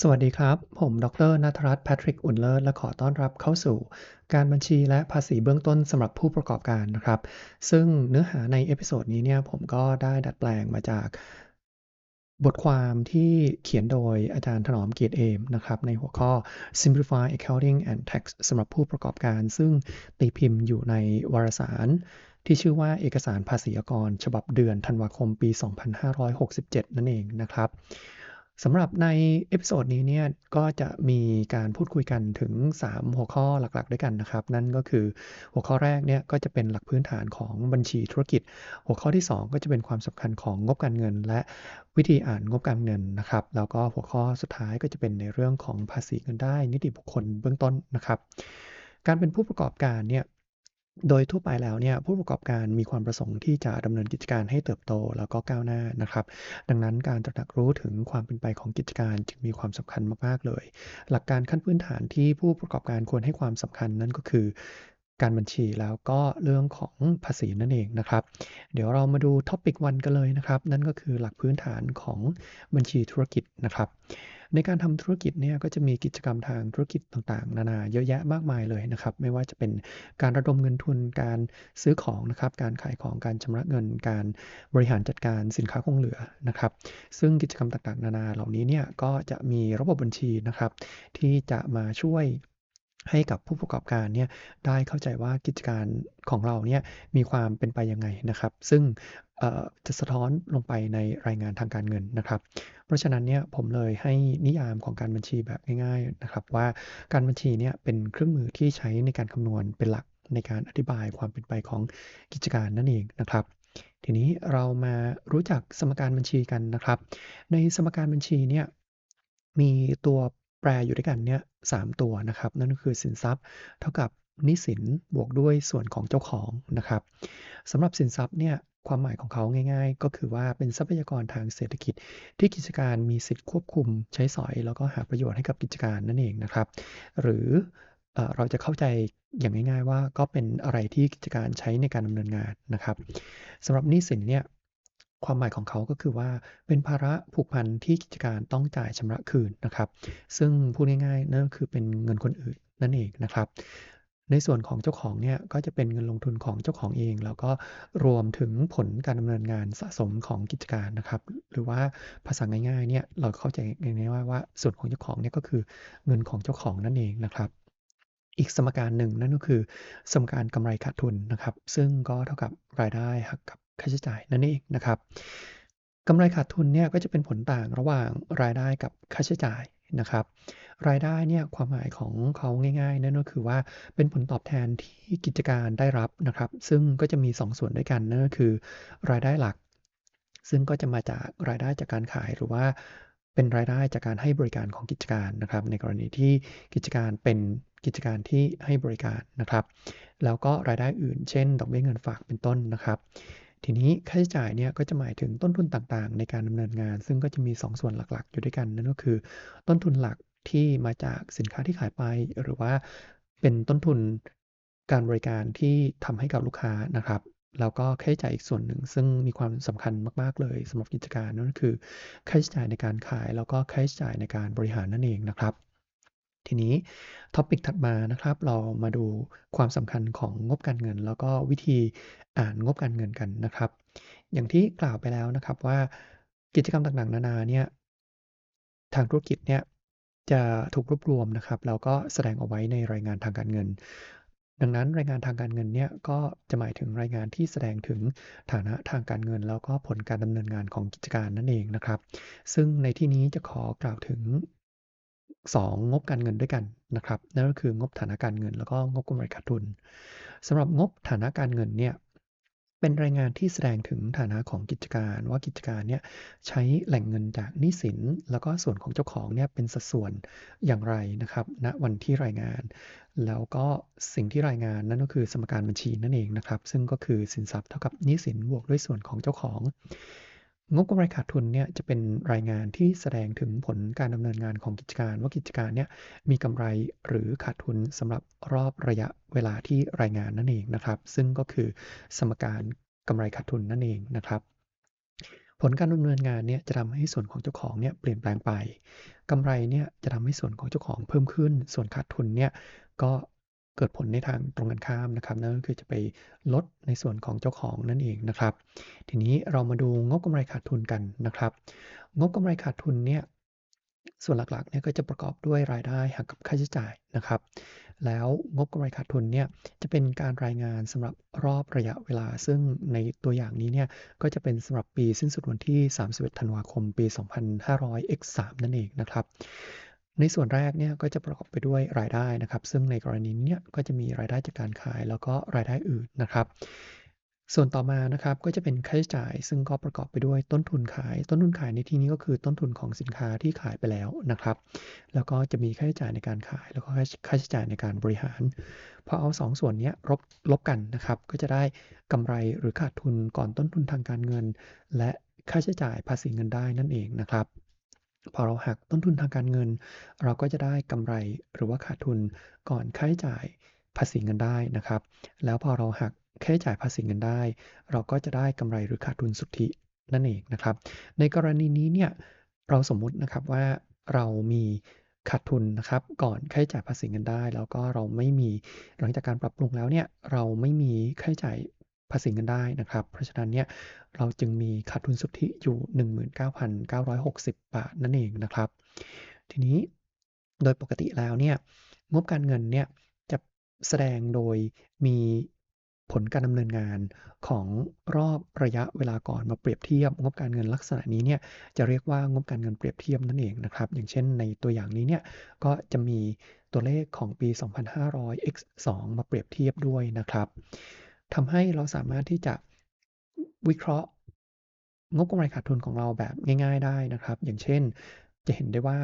สวัสดีครับ ผมดรณัฐรัตน์แพทริก อุ่นเลิศ และขอต้อนรับเข้าสู่การบัญชีและภาษีเบื้องต้นสำหรับผู้ประกอบการนะครับ ซึ่งเนื้อหาในเอพิโซดนี้เนี่ยผมก็ได้ดัดแปลงมาจาก บทความที่เขียนโดยอาจารย์ถนอมเกียรติเอมนะครับ ในหัวข้อ Simplify Accounting and Tax สำหรับผู้ประกอบการ ซึ่งตีพิมพ์อยู่ในวารสาร ที่ชื่อว่าเอกสารภาษีอากร ฉบับเดือนธันวาคมปี 2567 นั่นเองนะครับ สำหรับในเอพิโซดนี้เนี่ยก็จะมีการพูดคุยกันถึง 3 หัวข้อหลักๆ ด้วยกันนะครับ นั่นก็คือหัวข้อแรกเนี่ยก็จะเป็นหลักพื้นฐานของบัญชีธุรกิจ หัวข้อที่ 2 ก็จะเป็นความสำคัญของงบการเงิน และวิธีอ่านงบการเงินนะครับ แล้วก็หัวข้อสุดท้ายก็จะเป็นในเรื่องของภาษีเงินได้นิติบุคคลเบื้องต้นนะครับ การเป็นผู้ประกอบการเนี่ย โดยทั่วไปแล้วเนี่ยผู้ประกอบการมีความประสงค์ที่จะดำเนินกิจการให้เติบโตแล้วก็ก้าวหน้านะครับ ดังนั้นการตระหนักรู้ถึงความเป็นไปของกิจการจึงมีความสำคัญมากๆเลย หลักการขั้นพื้นฐานที่ผู้ประกอบการควรให้ความสำคัญนั่นก็คือ การบัญชีแล้วก็เรื่องของภาษีนั่นเองนะครับ เดี๋ยวเรามาดูท็อปิกวันกันเลยนะครับ นั่นก็คือหลักพื้นฐานของบัญชีธุรกิจนะครับ ในการทำธุรกิจเนี่ยก็จะมีกิจกรรมทางธุรกิจต่างๆ นานาเยอะแยะมากมายเลยนะครับ ไม่ว่าจะเป็นการระดมเงินทุนการซื้อของนะครับ การขายของการชำระเงิน การบริหารจัดการสินค้าคงเหลือนะครับ ซึ่งกิจกรรมต่างๆ นานาเหล่านี้เนี่ยก็จะมีระบบบัญชีนะครับ ที่จะมาช่วยให้กับผู้ประกอบการเนี่ยได้เข้าใจว่ากิจการของเราเนี่ยมีความเป็นไปยังไงนะครับ ซึ่ง จะสะท้อนลงไปในรายงานทางการเงินนะครับ เพราะฉะนั้นเนี่ยผมเลยให้นิยามของการบัญชีแบบง่ายๆนะครับ ว่าการบัญชีเนี่ยเป็นเครื่องมือที่ใช้ในการคำนวณเป็นหลักในการอธิบายความเป็นไปของกิจการนั่นเองนะครับทีนี้เรามารู้จักสมการบัญชีกันนะครับ ในสมการบัญชีเนี่ยมีตัวแปรอยู่ด้วยกันเนี่ยสตัวนะครับ นั่นก็คือสินทรัพย์ เท่ากับนิสินบวกด้วยส่วนของเจ้าของนะครับสำหรับสินทรัพย์เนี่ย ความหมายของเขาง่าย ๆ ก็คือว่าเป็นทรัพยากรทางเศรษฐกิจ ที่กิจการมีสิทธิ์ควบคุมใช้สอย แล้วก็หาประโยชน์ให้กับกิจการนั่นเองนะครับ หรือเราจะเข้าใจอย่างง่าย ๆ ว่าก็เป็นอะไรที่กิจการใช้ในการดำเนินงานนะครับสำหรับหนี้สินเนี่ยความหมายของเขาก็คือว่าเป็นภาระผูกพันที่กิจการต้องจ่ายชำระคืนนะครับ ซึ่งพูดง่ายๆนั่นคือเป็นเงินคนอื่นนั่นเองนะครับ ในส่วนของเจ้าของเนี่ยก็จะเป็นเงินลงทุนของเจ้าของเอง แล้วก็รวมถึงผลการดำเนินงานสะสมของกิจการนะครับ หรือว่าภาษาง่ายๆเนี่ยเราเข้าใจง่ายๆว่าว่าส่วนของเจ้าของเนี่ยก็คือเงินของเจ้าของนั่นเองนะครับอีกสมการหนึ่งนั่นก็คือสมการกำไรขาดทุนนะครับ ซึ่งก็เท่ากับรายได้หักกับค่าใช้จ่ายนั่นเองนะครับกำไรขาดทุนเนี่ยก็จะเป็นผลต่างระหว่างรายได้กับค่าใช้จ่าย นะครับ รายได้เนี่ยความหมายของเขาง่ายๆ นั่นก็คือว่าเป็นผลตอบแทนที่กิจการได้รับนะครับ ซึ่งก็จะมี 2 ส่วนด้วยกันนั่นก็คือ รายได้หลัก ซึ่งก็จะมาจากรายได้จากการขายหรือว่าเป็นรายได้จากการให้บริการของกิจการนะครับ ในกรณีที่กิจการเป็นกิจการที่ให้บริการนะครับ แล้วก็รายได้อื่น เช่น ดอกเบี้ยเงินฝากเป็นต้นนะครับ ทีนี้ค่าใช้จ่ายเนี่ยก็จะหมายถึงต้นทุนต่างๆ ในการดำเนินงาน ซึ่งก็จะมี2ส่วนหลักๆ อยู่ด้วยกันนั่นก็คือ ต้นทุนหลักที่มาจากสินค้าที่ขายไป หรือว่าเป็นต้นทุนการบริการที่ทำให้กับลูกค้านะครับแล้วก็ค่าใช้จ่ายอีกส่วนหนึ่ง ซึ่งมีความสำคัญมาก ๆ เลยสำหรับกิจการนั่นก็คือค่าใช้จ่ายในการขาย แล้วก็ค่าใช้จ่ายในการบริหารนั่นเองนะครับ ทีนี้ท็อปิกถัดมานะครับ เรามาดูความสำคัญของงบการเงิน แล้วก็วิธีอ่านงบการเงินกันนะครับ อย่างที่กล่าวไปแล้วนะครับว่ากิจกรรมต่างๆ นานาเนี่ยทางธุรกิจเนี่ยจะถูกรวบรวมนะครับแล้วก็แสดงเอาไว้ในรายงานทางการเงิน ดังนั้นรายงานทางการเงินเนี่ยก็จะหมายถึงรายงานที่แสดงถึงฐานะทางการเงิน แล้วก็ผลการดำเนินงานของกิจการนั่นเองนะครับ ซึ่งในที่นี้จะขอกล่าวถึง 2 งบการเงินด้วยกันนะครับนั่นก็คืองบฐานะการเงิน แล้วก็งบกำไรขาดทุนสำหรับงบฐานะการเงินเนี่ยเป็นรายงานที่แสดงถึงฐานะของกิจการว่ากิจการเนี่ยใช้แหล่งเงินจากหนี้สิน แล้วก็ส่วนของเจ้าของเนี่ยเป็นสัดส่วนอย่างไรนะครับณวันที่รายงาน แล้วก็สิ่งที่รายงานนั่นก็คือสมการบัญชีนั่นเองนะครับ ซึ่งก็คือสินทรัพย์เท่ากับหนี้สินบวกด้วยส่วนของเจ้าของ งบกำไรขาดทุนเนี่ยจะเป็นรายงานที่แสดงถึงผลการดำเนินงานของกิจการว่ากิจการเนี่ยมีกำไรหรือขาดทุนสำหรับรอบระยะเวลาที่รายงานนั่นเองนะครับ ซึ่งก็คือสมการกำไรขาดทุนนั่นเองนะครับ ผลการดำเนินงานเนี่ยจะทำให้ส่วนของเจ้าของเนี่ยเปลี่ยนแปลงไปกำไรเนี่ยจะทำให้ส่วนของเจ้าของเพิ่มขึ้น ส่วนขาดทุนเนี่ยก็ เกิดผลในทางตรงกันข้ามนะครับนั่นก็คือจะไปลดในส่วนของเจ้าของนั่นเองนะครับ ทีนี้เรามาดูงบกำไรขาดทุนกันนะครับ งบกำไรขาดทุนเนี่ยส่วนหลักๆเนี่ยก็จะประกอบด้วยรายได้หักกับค่าใช้จ่ายนะครับ แล้วงบกำไรขาดทุนเนี่ยจะเป็นการรายงานสำหรับรอบระยะเวลา ซึ่งในตัวอย่างนี้เนี่ยก็จะเป็นสำหรับปีสิ้นสุดวันที่ 31 ธันวาคม ปี 2500 x 3 นั่นเองนะครับ ในส่วนแรกเนี่ยก็จะประกอบไปด้วยรายได้นะครับ ซึ่งในกรณีนี้ก็จะมีรายได้จากการขายแล้วก็รายได้อื่นนะครับ ส่วนต่อมานะครับก็จะเป็นค่าใช้จ่าย ซึ่งก็ประกอบไปด้วยต้นทุนขาย ต้นทุนขายในที่นี้ก็คือต้นทุนของสินค้าที่ขายไปแล้วนะครับ แล้วก็จะมีค่าใช้จ่ายในการขาย แล้วก็ค่าใช้จ่ายในการบริหารพอเอา2ส่วนนี้ลบลบกันนะครับ ก็จะได้กำไรหรือขาดทุนก่อนต้นทุนทางการเงิน และค่าใช้จ่ายภาษีเงินได้นั่นเองนะครับ พอเราหักต้นทุนทางการเงิน เราก็จะได้กำไรหรือว่าขาดทุนก่อนค่าใช้จ่ายภาษีเงินได้นะครับ แล้วพอเราหักค่าใช้จ่ายภาษีเงินได้ เราก็จะได้กำไรหรือขาดทุนสุทธินั่นเองนะครับ ในกรณีนี้เนี่ยเราสมมุตินะครับว่าเรามีขาดทุนนะครับ ก่อนค่าใช้จ่ายภาษีเงินได้ แล้วก็เราไม่มีหลังจากการปรับปรุงแล้วเนี่ยเราไม่มีค่าใช้จ่าย ภาษีเงินได้นะครับ เพราะฉะนั้นเนี่ยเราจึงมีขาดทุนสุทธิอยู่ 19,960 บาทนั่นเองนะครับ ทีนี้โดยปกติแล้วเนี่ยงบการเงินเนี่ยจะแสดงโดยมีผลการดำเนินงานของรอบระยะเวลาก่อนมาเปรียบเทียบ งบการเงินลักษณะนี้เนี่ยจะเรียกว่างบการเงินเปรียบเทียบนั่นเองนะครับ อย่างเช่นในตัวอย่างนี้เนี่ยก็จะมีตัวเลขของปี 2500 x 2มาเปรียบเทียบด้วยนะครับ ทำให้เราสามารถที่จะวิเคราะห์ งบกำไรขาดทุนของเราแบบง่าย ๆ ได้นะครับ อย่างเช่นจะเห็นได้ว่า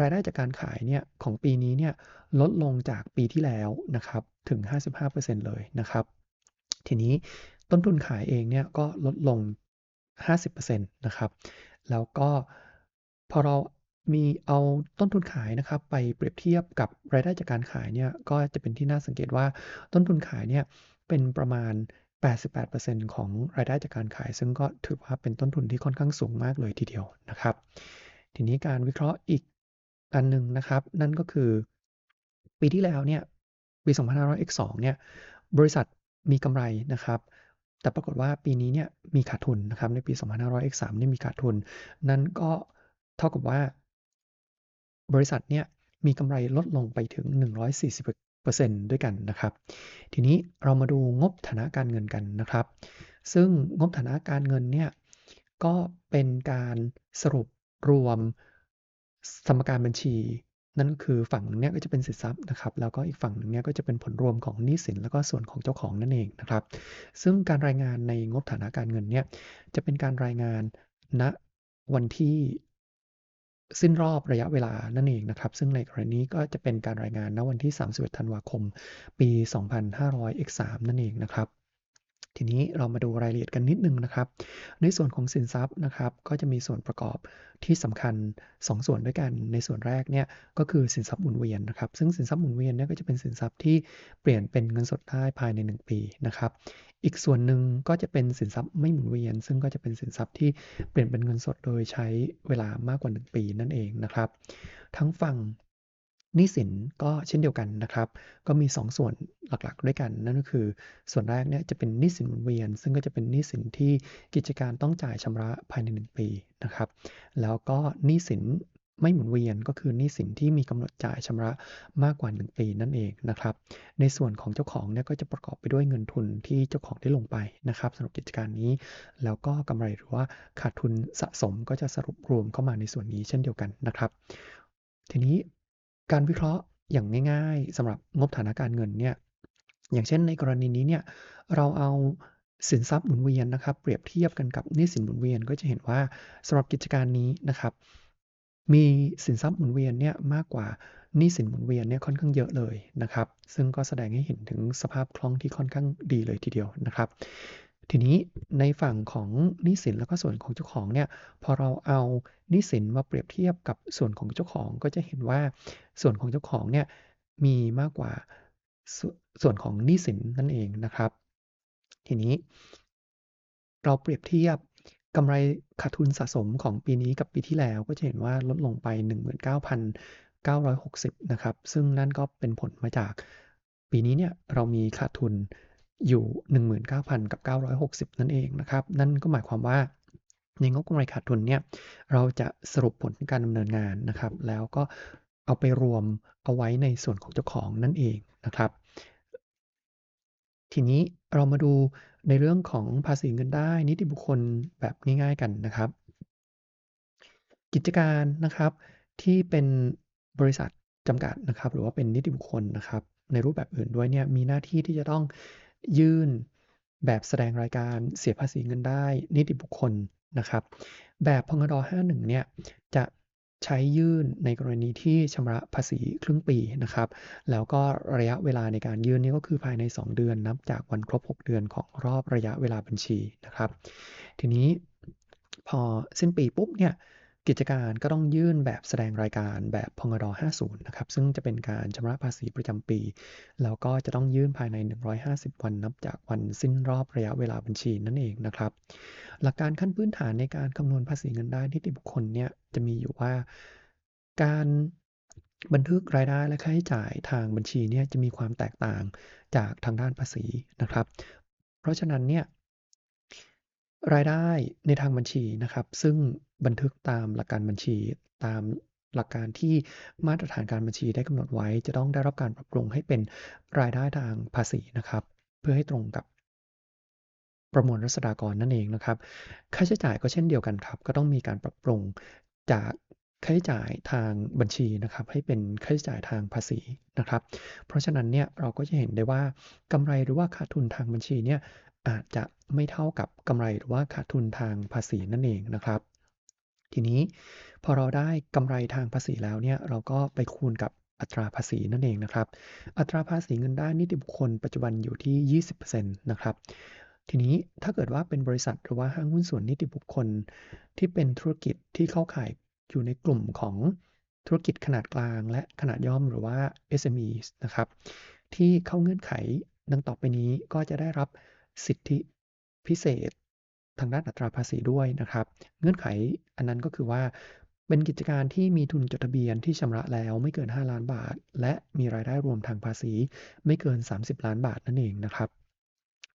รายได้จากการขายเนี่ยของปีนี้เนี่ยลดลงจากปีที่แล้วนะครับถึง 55%เลยนะครับ ทีนี้ต้นทุนขายเองเนี่ยก็ลดลง 50%นะครับ แล้วก็พอเรามีเอาต้นทุนขายนะครับ ไปเปรียบเทียบกับรายได้จากการขายเนี่ยก็จะเป็นที่น่าสังเกตว่าต้นทุนขายเนี่ย เป็นประมาณ 88%ของรายได้จากการขาย ซึ่งก็ถือว่าเป็นต้นทุนที่ค่อนข้างสูงมากเลยทีเดียวนะครับ ทีนี้การวิเคราะห์อีกอันหนึ่งนะครับ นั่นก็คือ ปีที่แล้วเนี่ยปี 2500x2 เนี่ยบริษัทมีกำไรนะครับแต่ปรากฏว่าปีนี้เนี่ยมีขาดทุนนะครับในปี 2500x3 นี่มีขาดทุน นั่นก็เท่ากับว่า บริษัทเนี่ยมีกำไรลดลงไปถึง 140%ด้วยกันนะครับ ทีนี้เรามาดูงบฐานะการเงินกันนะครับ ซึ่งงบฐานะการเงินเนี่ยก็เป็นการสรุปรวมสมการบัญชี นั่นคือฝั่งนึงเนี่ยก็จะเป็นสินทรัพย์นะครับ แล้วก็อีกฝั่งนึงเนี่ยก็จะเป็นผลรวมของหนี้สินแล้วก็ส่วนของเจ้าของนั่นเองนะครับ ซึ่งการรายงานในงบฐานะการเงินเนี่ยจะเป็นการรายงานณวันที่ สิ้นรอบระยะเวลานั่นเองนะครับ ซึ่งในกรณีก็จะเป็นการรายงานณวันที่ 31 ธันวาคม ปี 2503 นั่นเองนะครับ ทีนี้เรามาดูรายละเอียดกันนิดนึงนะครับ ในส่วนของสินทรัพย์นะครับ ก็จะมีส่วนประกอบที่สำคัญ 2 ส่วนด้วยกัน ในส่วนแรกเนี่ยก็คือสินทรัพย์หมุนเวียนนะครับ ซึ่งสินทรัพย์หมุนเวียนเนี่ยก็จะเป็นสินทรัพย์ที่เปลี่ยนเป็นเงินสดได้ภายใน 1 ปีนะครับ อีกส่วนหนึ่งก็จะเป็นสินทรัพย์ไม่หมุนเวียน ซึ่งก็จะเป็นสินทรัพย์ที่เปลี่ยนเป็นเงินสดโดยใช้เวลามากกว่า 1 ปีนั่นเองนะครับ ทั้งฝั่ง หนี้สินก็เช่นเดียวกันนะครับ ก็มี 2 ส่วนหลักๆ ด้วยกัน นั่นก็คือส่วนแรกเนี่ยจะเป็นหนี้สินหมุนเวียน ซึ่งก็จะเป็นหนี้สินที่กิจการต้องจ่ายชำระภายใน 1 ปีนะครับ แล้วก็หนี้สินไม่หมุนเวียนก็คือหนี้สินที่มีกำหนดจ่ายชำระมากกว่า 1 ปีนั่นเองนะครับ ในส่วนของเจ้าของเนี่ยก็จะประกอบไปด้วยเงินทุนที่เจ้าของได้ลงไปนะครับสำหรับกิจการนี้ แล้วก็กำไรหรือว่าขาดทุนสะสมก็จะสรุปรวมเข้ามาในส่วนนี้เช่นเดียวกันนะครับ ทีนี้ การวิเคราะห์อย่างง่าย ๆสำหรับงบฐานะการเงินเนี่ยอย่างเช่นในกรณีนี้เนี่ยเราเอาสินทรัพย์หมุนเวียนนะครับ เปรียบเทียบกันกับหนี้สินหมุนเวียนก็จะเห็นว่าสำหรับกิจการนี้นะครับ มีสินทรัพย์หมุนเวียนเนี่ยมากกว่าหนี้สินหมุนเวียนเนี่ยค่อนข้างเยอะเลยนะครับ ซึ่งก็แสดงให้เห็นถึงสภาพคล่องที่ค่อนข้างดีเลยทีเดียวนะครับ ทีนี้ในฝั่งของนี้สินแล้วก็ส่วนของเจ้าของเนี่ยพอเราเอานี้สินมาเปรียบเทียบกับส่วนของเจ้าของก็จะเห็นว่าส่วนของเจ้าของเนี่ยมีมากกว่าสส่วนของนี้สินนั่นเองนะครับ ทีนี้ เราเปรียบเทียบกำไรขาดทุนสะสมของปีนี้กับปีที่แล้วก็จะเห็นว่าลดลงไป 19,960 นะครับ ซึ่งนั่นก็เป็นผลมาจากปีนี้เนี่ยเรามีขาดทุน อยู่ 19,000 กับ 960 นั่นเองนะครับ นั่นก็หมายความว่าในงบกำไรขาดทุนเนี่ยเราจะสรุปผลการดำเนินงานนะครับ แล้วก็เอาไปรวมเอาไว้ในส่วนของเจ้าของนั่นเองนะครับ ทีนี้เรามาดูในเรื่องของภาษีเงินได้นิติบุคคลแบบง่ายๆกันนะครับ กิจการนะครับที่เป็นบริษัทจำกัดนะครับ หรือว่าเป็นนิติบุคคลนะครับ ในรูปแบบอื่นด้วยเนี่ยมีหน้าที่ที่จะต้อง ยื่น แบบแสดงรายการเสียภาษีเงินได้ นิติบุคคลนะครับ แบบพงด51 เนี่ยจะใช้ยื่นในกรณีที่ชำระภาษีครึ่งปีนะครับ แล้วก็ระยะเวลาในการยื่นนี่ก็คือภายใน 2 เดือนนับจากวันครบ 6 เดือนของรอบระยะเวลาบัญชีนะครับ ทีนี้พอสิ้นปีปุ๊บเนี่ย กิจการก็ต้องยื่นแบบแสดงรายการแบบพงด50 นะครับ ซึ่งจะเป็นการชำระภาษีประจำปี แล้วก็จะต้องยื่นภายใน 150 วันนับจากวันสิ้นรอบระยะเวลาบัญชีนั่นเองนะครับ หลักการขั้นพื้นฐานในการคำนวณภาษีเงินได้นิติบุคคลเนี่ยจะมีอยู่ว่าการบันทึกรายได้และค่าใช้จ่ายทางบัญชีเนี่ยจะมีความแตกต่างจากทางด้านภาษีนะครับ เพราะฉะนั้นเนี่ย รายได้ในทางบัญชีนะครับ ซึ่งบันทึกตามหลักการบัญชีตามหลักการที่มาตรฐานการบัญชีได้กำหนดไว้ จะต้องได้รับการปรับปรุงให้เป็นรายได้ทางภาษีนะครับ เพื่อให้ตรงกับประมวลรัษฎากรนั่นเองนะครับ ค่าใช้จ่ายก็เช่นเดียวกันครับ ก็ต้องมีการปรับปรุงจากค่าใช้จ่ายทางบัญชีนะครับ ให้เป็นค่าใช้จ่ายทางภาษีนะครับ เพราะฉะนั้นเนี่ยเราก็จะเห็นได้ว่ากำไรหรือว่าขาดทุนทางบัญชีเนี่ย อาจจะไม่เท่ากับกำไรหรือว่าขาดทุนทางภาษีนั่นเองนะครับ ทีนี้พอเราได้กำไรทางภาษีแล้วเนี่ยเราก็ไปคูณกับอัตราภาษีนั่นเองนะครับ อัตราภาษีเงินได้นิติบุคคลปัจจุบันอยู่ที่ 20%นะครับทีนี้ถ้าเกิดว่าเป็นบริษัทหรือว่าห้างหุ้นส่วนนิติบุคคล ที่เป็นธุรกิจที่เข้าข่ายอยู่ในกลุ่มของธุรกิจขนาดกลางและขนาดย่อมหรือว่า SME นะครับ ที่เข้าเงื่อนไขดังต่อไปนี้ก็จะได้รับ สิทธิพิเศษ ทางด้านอัตราภาษีด้วยนะครับ เงื่อนไขอันนั้นก็คือว่าเป็นกิจการที่มีทุนจดทะเบียนที่ชำระแล้วไม่เกิน 5 ล้านบาท และมีรายได้รวมทางภาษี ไม่เกิน 30 ล้านบาทนั่นเองนะครับ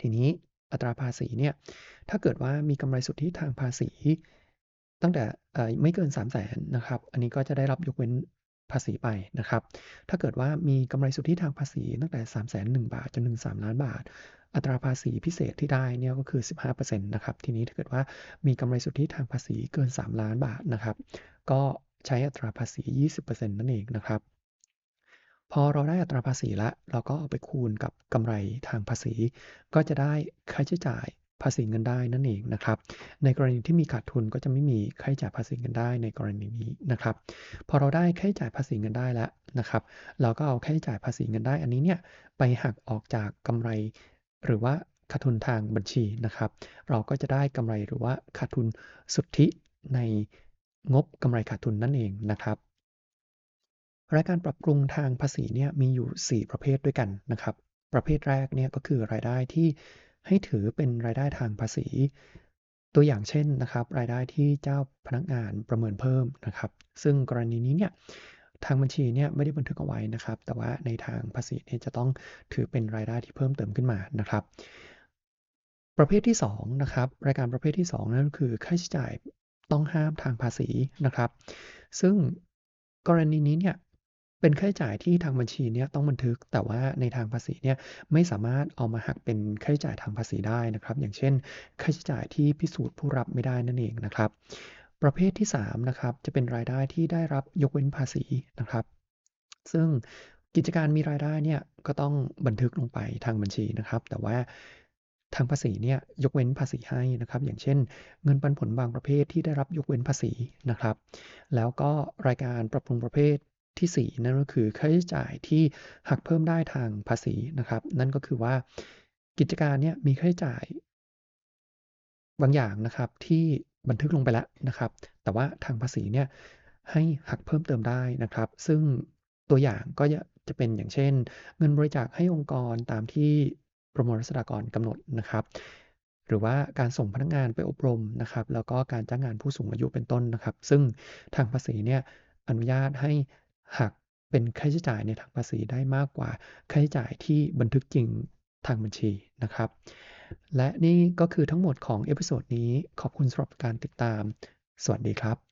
ทีนี้อัตราภาษีเนี่ยถ้าเกิดว่ามีกำไรสุทธิทางภาษี ตั้งแต่ไม่เกิน 3 0 0แสนนะครับ อันนี้ก็จะได้รับยกเว้น ภาษีไปนะครับ ถ้าเกิดว่ามีกำไรสุทธิทางภาษีตั้งแต่3 0 0 0 0 0 บาทจนถึง3ล้านบาท อัตราภาษีพิเศษที่ได้เนี่ยก็คือ 15%นะครับ ทีนี้ถ้าเกิดว่ามีกำไรสุทธิทางภาษีเกิน 3 ล้านบาทนะครับ ก็ใช้อัตราภาษี 20%นั่นเองนะครับพอเราได้อัตราภาษีแล้ว เราก็เอาไปคูณกับกำไรทางภาษี ก็จะได้ค่าใช้จ่าย ภาษีเงินได้นั่นเองนะครับ ในกรณีที่มีขาดทุนก็จะไม่มีค่าใช้จ่ายภาษีเงินได้ในกรณีนี้นะครับ พอเราได้ค่าใช้จ่ายภาษีเงินได้แล้วนะครับ เราก็เอาค่าใช้จ่ายภาษีเงินได้อันนี้เนี่ยไปหักออกจากกำไร หรือว่าขาดทุนทางบัญชีนะครับ เราก็จะได้กำไรหรือว่าขาดทุนสุทธิในงบกำไรขาดทุนนั่นเองนะครับรายการปรับปรุงทางภาษีเนี่ยมีอยู่ 4 ประเภทด้วยกันนะครับ ประเภทแรกเนี่ยก็คือรายได้ที่ ให้ถือเป็นรายได้ทางภาษี ตัวอย่างเช่นนะครับ รายได้ที่เจ้าพนักงานประเมินเพิ่มนะครับ ซึ่งกรณีนี้เนี่ยทางบัญชีเนี่ยไม่ได้บันทึกเอาไว้นะครับ แต่ว่าในทางภาษีเนี่ยจะต้องถือเป็นรายได้ที่เพิ่มเติมขึ้นมานะครับ ประเภทที่2นะครับรายการประเภทที่ 2 นั่นก็คือค่าใช้จ่ายต้องห้ามทางภาษีนะครับ ซึ่งกรณีนี้เนี่ย เป็นค่าใช้จ่ายที่ทางบัญชีเนี่ยต้องบันทึก แต่ว่าในทางภาษีเนี่ยไม่สามารถเอามาหักเป็นค่าใช้จ่ายทางภาษีได้นะครับ อย่างเช่น ค่าใช้จ่ายที่พิสูจน์ผู้รับไม่ได้นั่นเองนะครับ ประเภทที่3นะครับจะเป็นรายได้ที่ได้รับยกเว้นภาษีนะครับ ซึ่งกิจการมีรายได้เนี่ยก็ต้องบันทึกลงไปทางบัญชีนะครับ แต่ว่าทางภาษีเนี่ยยกเว้นภาษีให้นะครับ อย่างเช่น เงินปันผลบางประเภทที่ได้รับยกเว้นภาษีนะครับ แล้วก็รายการปรับปรุงประเภท ที่ 4 นั่นก็คือค่าใช้จ่ายที่หักเพิ่มได้ทางภาษีนะครับ นั่นก็คือว่ากิจการเนี่ยมีค่าใช้จ่าย บางอย่างนะครับที่บันทึกลงไปแล้วนะครับ แต่ว่าทางภาษีเนี่ยให้หักเพิ่มเติมได้นะครับ ซึ่งตัวอย่างก็จะเป็นอย่างเช่น เงินบริจาคให้องค์กรตามที่ประมวลรัษฎากรกำหนดนะครับ หรือว่าการส่งพนักงานไปอบรมนะครับ แล้วก็การจ้างงานผู้สูงอายุเป็นต้นนะครับ ซึ่งทางภาษีเนี่ยอนุญาตให้ หักเป็นค่าใช้จ่ายในทางภาษีได้มากกว่าค่าใช้จ่ายที่บันทึกจริงทางบัญชีนะครับ และนี่ก็คือทั้งหมดของเอพิโซดนี้ขอบคุณสำหรับการติดตาม สวัสดีครับ